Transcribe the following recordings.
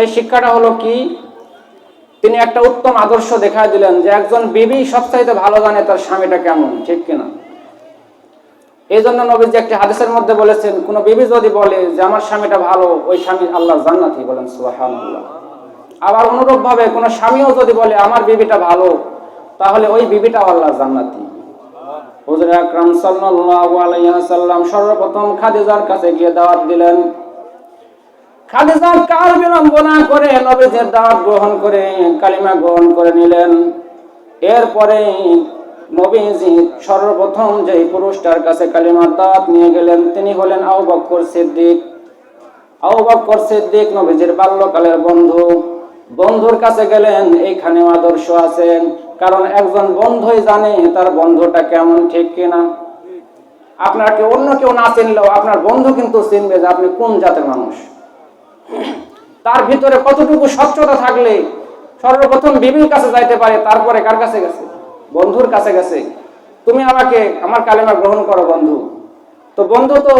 সেই শিক্ষাটা হলো কি? তিনি একটা উত্তম আদর্শ দেখা দিলেন যে একজন বিবি সবচাইতে ভালো জানে তার স্বামীটা কেমন, ঠিক কিনা। এই জন্য নবীজি একটি হাদিসের মধ্যে বলেছেন, কোন বিবি যদি বলে যে আমার স্বামীটা ভালো, ওই স্বামী আল্লাহ জান্নাতি বলেন সুবাহান আবার অনুরূপ ভাবে কোন স্বামীও যদি বলে আমার বিবিটা ভালো, তাহলে ওই বিবিটাও আল্লাহ জান্নাতি। হুজুর আকরাম সাল্লাল্লাহু আলাইহি ওয়াসাল্লাম সর্বপ্রথম খাদিজার কাছে গিয়ে দাওয়াত দিলেন। খাদিজা কাল বিলম্ব না করে নবীজের দাওয়াত গ্রহণ করে, কালিমা গ্রহণ করে নিলেন। এরপরে নবীজি সর্বপ্রথম যে পুরুষটার কাছে কালিমার দাওয়াত নিয়ে গেলেন, তিনি হলেন আবু বকর সিদ্দিক। আবু বকর সিদ্দিক নবীজির বাল্যকালের বন্ধু। বন্ধুর কাছে গেলেন, এইখানেও আদর্শ আছেন কারণ একজন বন্ধুই জানে তার বন্ধুটা কেমন, ঠিক কিনা? আপনাকে অন্য কেউ না চিনলেও আপনার বন্ধু কিন্তু চিনবে যে আপনি কোন জাতের মানুষ। তার ভিতরে কতটুকু স্বচ্ছতা থাকলে সর্বপ্রথম বিবির কাছে যাইতে পারে, তারপরে কার কাছে গেছে? বন্ধুর কাছে গেছে। তুমি আমাকে, আমার কালেমা গ্রহণ করো বন্ধু। তো বন্ধু তো,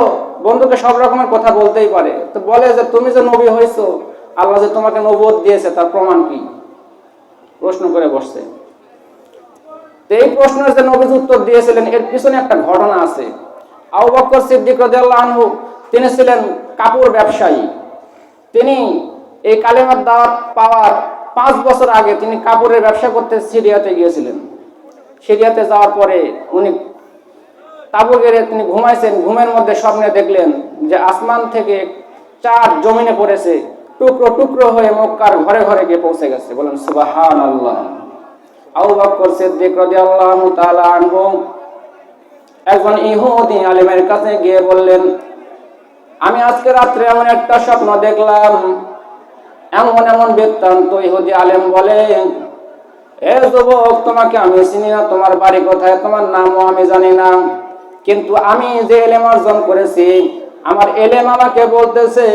বন্ধুকে সব রকমের কথা বলতেই পারে। তো বলে যে, তুমি যে নবী হয়েছো আল্লাহ যে তোমাকে নবদ দিয়েছে, তার প্রমাণ কি? প্রশ্ন করে বসছে। তো এই প্রশ্নের যে নবীজ উত্তর দিয়েছিলেন, এর পিছনে একটা ঘটনা আছে। আবু বকর সিদ্দিক রাদিয়াল্লাহু আনহু, তিনি ছিলেন কাপড় ব্যবসায়ী। তিনি এই কালেমার দাওয়াত পাওয়ার পাঁচ বছর আগে তিনি কাপড়ের ব্যবসা করতে সিরিয়াতে গিয়েছিলেন। সিরিয়াতে যাওয়ার পরে উনি তাবু গেড়ে তিনি ঘুমাইছেন, ঘুমের মধ্যে স্বপ্নে দেখলেন যে আসমান থেকে চার জমিনে পড়েছে, টুকরো টুকরো হয়ে মক্কার ঘরে ঘরে গিয়ে পৌঁছে গেছে। বলেন সুবাহান আল্লাহ আবু বকর একজন ইহুদি আলেমের কাছে গিয়ে বললেন আমি আজকে রাত্রে এমন একটা স্বপ্ন দেখলাম। এমন এমন বৃত্তান্ত ইহুদি আলেম বলে, এ যুবক, তোমাকে আমি চিনি না, তোমার বাড়ি কোথায়, তোমার নামও আমি জানি না। কিন্তু আমি যে এলেম অর্জন করেছি, আমার এলেম আমাকে বলতেছে,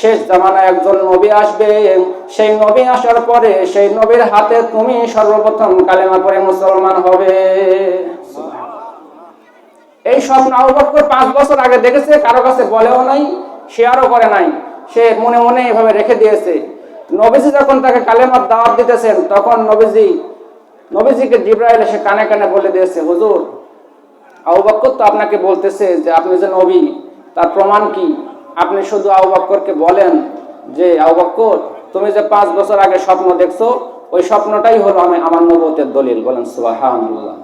শেষ জামানায় একজন নবী আসবে। সেই নবী আসার পরে সেই নবীর হাতে তুমি সর্বপ্রথম কালেমা পরে মুসলমান হবে। স্বপ্ন আবু বকর পাঁচ বছর আগে দেখেছে, কারও কাছে বলেও নাই, শেয়ারও করে নাই। সে মনে মনে এভাবে রেখে দিয়েছে। নবীজি যখন তাকে কালেমার দাওয়াত দিতেছেন, তখন নবীজি, নবীজিকে জিব্রাইল এসে কানে কানে বলে দিয়েছে, হুজুর, আবু তো আপনাকে বলতেছে যে আপনি যে নবী, তার প্রমাণ কি? আপনি শুধু আবু বক্করকে বলেন যে, আবু বক্কর, তুমি যে পাঁচ বছর আগে স্বপ্ন দেখছ, ওই স্বপ্নটাই হলো আমি, আমার নবতের দলিল। বলেন, সুবহানাল্লাহ।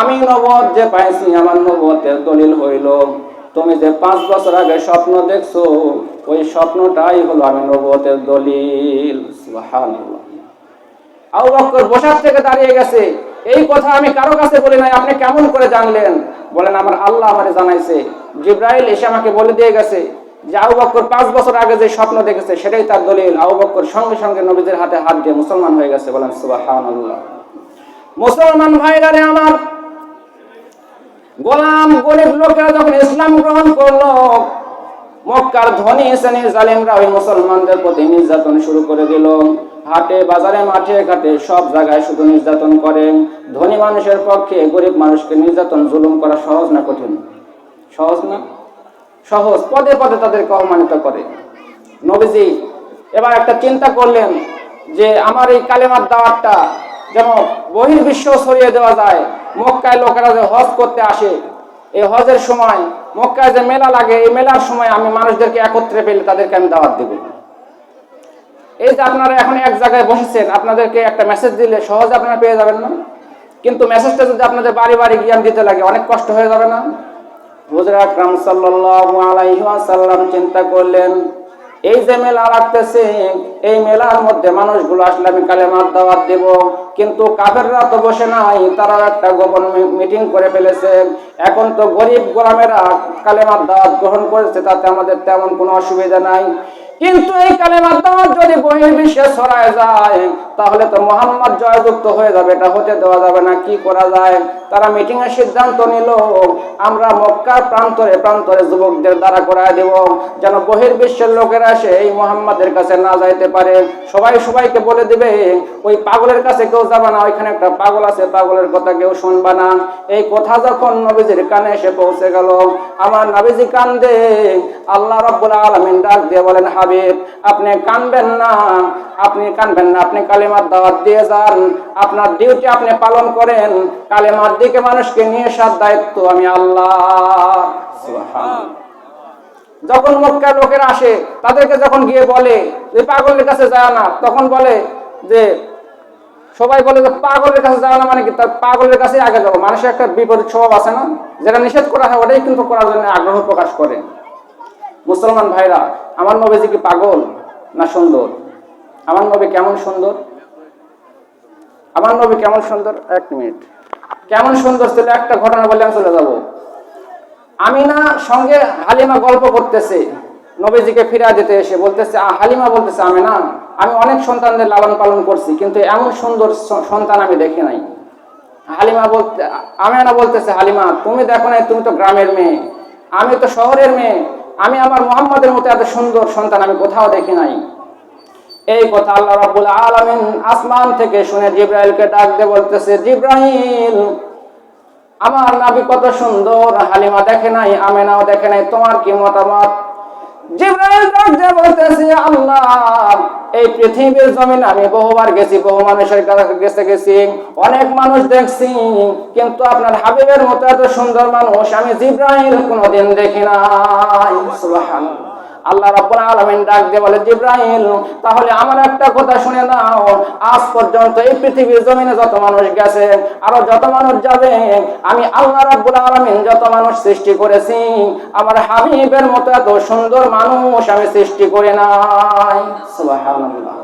আমি নবত যে পাইছি, আমার নবতের দলিল হইল, তুমি যে পাঁচ বছর আগে স্বপ্ন দেখছ, ওই স্বপ্নটাই হলো আমি নবতের দলিল। বসার থেকে দাঁড়িয়ে গেছে। এই কথা আমি কারও কাছে বলি নাই, আপনি কেমন করে জানলেন? বলেন, আমার আল্লাহ আমারে জানাইছে। জিব্রাইল এসে আমাকে বলে দিয়ে গেছে যে আবু বকর পাঁচ বছর আগে যে স্বপ্ন দেখেছে, সেটাই তার দলিল। আবু বকর সঙ্গে সঙ্গে নবীদের হাতে হাত দিয়ে মুসলমান হয়ে গেছে বলেন, সুবহানাল্লাহ। মুসলমান ভাইরা রে আমার, গোলাম গরিব লোকেরা যখন ইসলাম গ্রহণ করল, মক্কার ধনী শ্রেণির জালিমরা ওই মুসলমানদের প্রতি নির্যাতন শুরু করে দিল। হাটে, বাজারে, মাঠে, ঘাটে সব জায়গায় শুধু নির্যাতন করে। ধনী মানুষের পক্ষে গরিব মানুষকে নির্যাতন, জুলুম করা সহজ না কঠিন? সহজ না? সহজ, পদে পদে তাদেরকে অপমানিত করে। নবীজি, এবার একটা চিন্তা করলেন যে আমার এই কালেমার দাওয়াতটা যেন বহির্বিশ্ব ছড়িয়ে দেওয়া যায়। মক্কায় লোকেরা যে হজ করতে আসে, এই হজের সময়, মক্কায় যে মেলা লাগে, এই মেলার সময় আমি মানুষদেরকে একত্রে পেলে তাদেরকে আমি দাওয়াত দেব। এই যে আপনারা এখন এক জায়গায় বসেছেন, আপনাদেরকে একটা মেসেজ দিলে সহজে আপনারা পেয়ে যাবেন না। কিন্তু মেসেজটা যদি আপনাদের বাড়ি বাড়ি জ্ঞান দিতে লাগে, অনেক কষ্ট হয়ে যাবে না। হুজুর আকরাম সাল্লাল্লাহু আলাইহি ওয়াসাল্লাম চিন্তা করলেন, এই যে মেলা রাখতেছে এই মেলার মধ্যে মানুষগুলো আসলে আমি কালেমার দাওয়াত দেব। কিন্তু কাফেররা তো বসে নাই তারা একটা গোপন মিটিং করে ফেলেছে। এখন তো গরিব গোলামেরা কালেমার দাওয়াত গ্রহণ করেছে, তাতে আমাদের তেমন কোনো অসুবিধা নাই। কিন্তু এই কালেমার দাওয়াত যদি বহির্বিশ্বে ছড়ায় যায়, তাহলে তো মোহাম্মদ জয়যুক্ত হয়ে যাবে, এটা হতে দেওয়া যাবে না, কি করা যায়? তারা মিটিং এর সিদ্ধান্ত নিল, আমরা মক্কার প্রান্তরে প্রান্তরে যুবকদের দ্বারা করায় দেব, যেন বহির্বিশ্বের লোকেরা এসে এই মোহাম্মদের কাছে না যাইতে পারে। সবাই সবাইকে বলে দিবে, ওই পাগলের কাছে কেউ যাবে না, ওইখানে একটা পাগল আছে, পাগলের কথা কেউ শুনবা না। এই কথা যখন নবীজির কানে এসে পৌঁছে গেল, আমার নবীজি কান্দে, আল্লাহ রব্বুল আলামিন ডাক দিয়ে বলেন হাবিব আপনি কানবেন না আপনি কানবেন না আপনি কালেমার দাওয়াত দিয়ে যান আপনার ডিউটি আপনি পালন করেন কালেমার দিকে মানুষকে নিয়ে আসার দায়িত্ব আমি আল্লাহ। যখন মক্কার লোকেরা আসে তাদেরকে যখন গিয়ে বলে যে পাগলের কাছে যায় না তখন বলে যে সবাই বলে যে পাগলের কাছে যাওয়া না মানে কি? তার পাগলের কাছে আগে যাব। মানুষের একটা বিপরীত স্বভাব আছে না? যেটা নিষেধ করা হয় ওটাই কিন্তু করার জন্য আগ্রহ প্রকাশ করে। মুসলমান ভাইরা, আমার নবীজি কি পাগল না সুন্দর? আমার নবী কেমন সুন্দর? আমার নবী কেমন সুন্দর? এক মিনিট। কেমন সুন্দর ছিল একটা ঘটনা বলে আমি চলে যাব। আমিনা সঙ্গে হালিমা গল্প করতেছে। নবীজিকে ফিরা দিতে এসে বলতেছে হালিমা বলতেছে আমি না আমি অনেক সন্তানদের লালন পালন করছি, কিন্তু এমন সুন্দর সন্তান আমি দেখি নাই। হালিমা বলতে, আমিনা বলতেছে, হালিমা, তুমি দেখো নাই, তুমি তো গ্রামের মেয়ে, আমি তো শহরের মেয়ে আমি আমার মোহাম্মদের মতো এত সুন্দর সন্তান আমি কোথাও দেখি নাই। এই কথা আল্লাহ রাব্বুল আলামিন আসমান থেকে শুনে জিব্রাইলকে ডাক দিয়ে বলতেছে, জিব্রাইল, আমার নাবি কত সুন্দর, হালিমা দেখে নাই, আমেনাও দেখে নাই, তোমার কি মতামত? জিব্রাইল ডাক দিয়ে বলতেছে, আল্লাহ এই পৃথিবীর জমিন আমি বহুবার গেছি, বহু মানুষের কাছে গেছি, অনেক মানুষ দেখছি, কিন্তু আপনার হাবিবের মতো এত সুন্দর মানুষ আমি জিব্রাহিম কোনোদিন দেখি নাই। আল্লাহ রাব্বুল আলামিন ডাক দিয়ে বলে, জিব্রাইল, তাহলে আমার একটা কথা শুনে নাও। আজ পর্যন্ত এই পৃথিবীর জমিনে যত মানুষ গেছে, আরও যত মানুষ যাবে, আমি আল্লাহ রাব্বুল আলামিন যত মানুষ সৃষ্টি করেছি, আমার হাবিবের মতো এত সুন্দর মানুষ আমি সৃষ্টি করি নাই। সুবহানাল্লাহ।